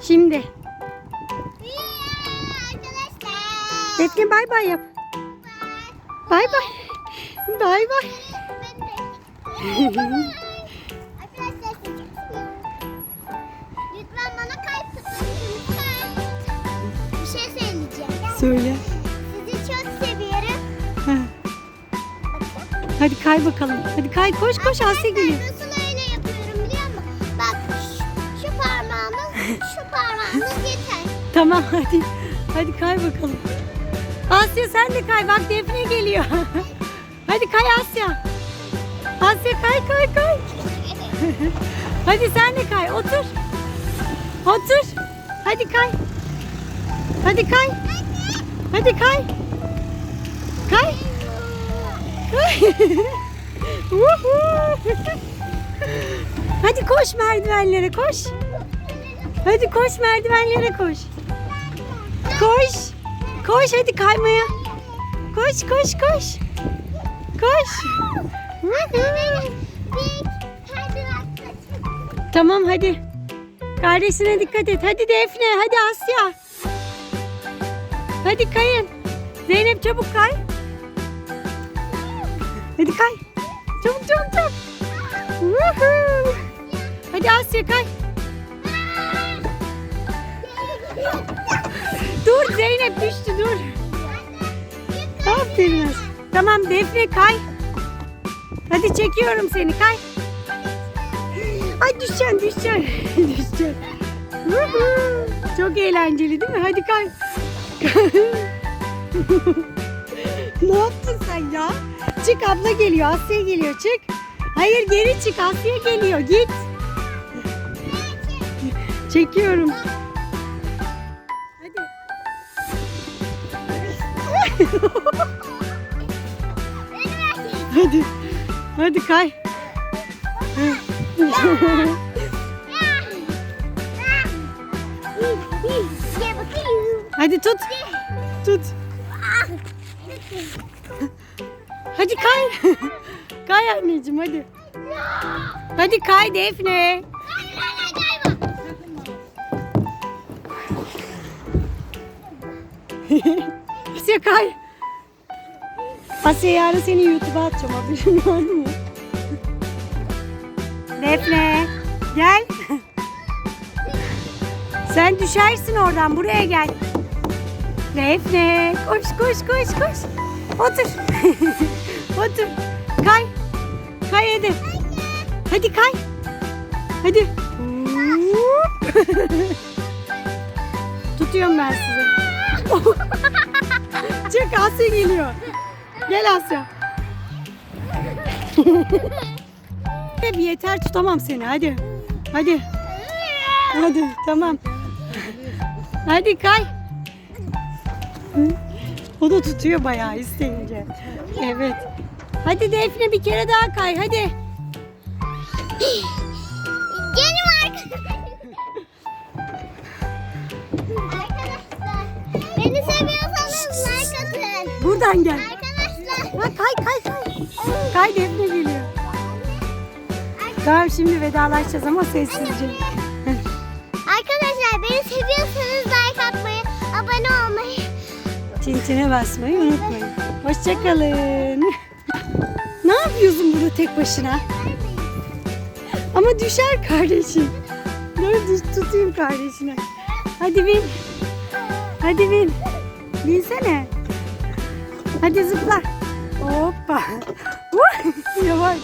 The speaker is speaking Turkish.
Şimdi. Defne bay bay yap. Bay bay. Bay bay. Lütfen bana kalp. Bir şey söyleyeceğim. Söyle. Sizi çok seviyorum. Heh. Hadi kay bakalım. Hadi kay koş koş Asya geliyor. Şu parmağımız yeter. Tamam hadi. Hadi kay bakalım. Asya sen de kay. Bak Defne geliyor. hadi kay Asya. Asya kay kay kay. Hadi sen de kay. Otur. Otur. Hadi kay. Hadi kay. Hadi kay. Kay. Hadi koş merdivenlere koş. Hadi koş merdivenlere koş. Koş. Koş hadi kaymaya. Koş koş koş. Koş. Tamam hadi. Kardeşine dikkat et. Hadi Defne, hadi Asya. Hadi kayın. Zeynep çabuk kay. Hadi kay. Çabuk çabuk çabuk. Hadi Asya kay. Dur Zeynep düştü dur. Aferin Asya. Tamam Defne kay. Hadi çekiyorum seni kay. Ay düşeceksin düşeceksin. düşeceksin. Çok eğlenceli değil mi? Hadi kay. ne yaptın sen ya? Çık abla geliyor. Asya geliyor. Çık. Hayır geri çık. Asya geliyor. Git. Çekiyorum. Hadi. Hadi kay. Gel bakayım. Hadi tut. Tut. Hadi kay. kay anneciğim hadi. Hadi kay Defne. Asya kay. Asya yarın seni YouTube'a atacağım haberin var mı? Defne gel. Sen düşersin oradan buraya gel. Defne koş koş koş koş. Otur. Otur. Kay. Kay hadi. Hadi kay. Hadi. Tutuyorum ben sizi. Çık Asya geliyor. Gel Asya. bir yeter tutamam seni hadi. Hadi. Hadi tamam. Hadi kay. O da tutuyor bayağı isteyince. Evet. Hadi Defne bir kere daha kay hadi. Gelin arkadaşlar. Buradan gel. Arkadaşlar. Ha, kay kay kay. Kay Defne geliyor. Tamam şimdi vedalaşacağız ama sessizce. Arkadaşlar beni seviyorsanız like atmayı, abone olmayı. Tintine basmayı unutmayın. Hoşçakalın. ne yapıyorsun burada tek başına? Ama düşer kardeşim. Dur tutayım kardeşine. Hadi bin. Hadi bin. Binsene. Hadi zıpla. Hoppa. Yavaş.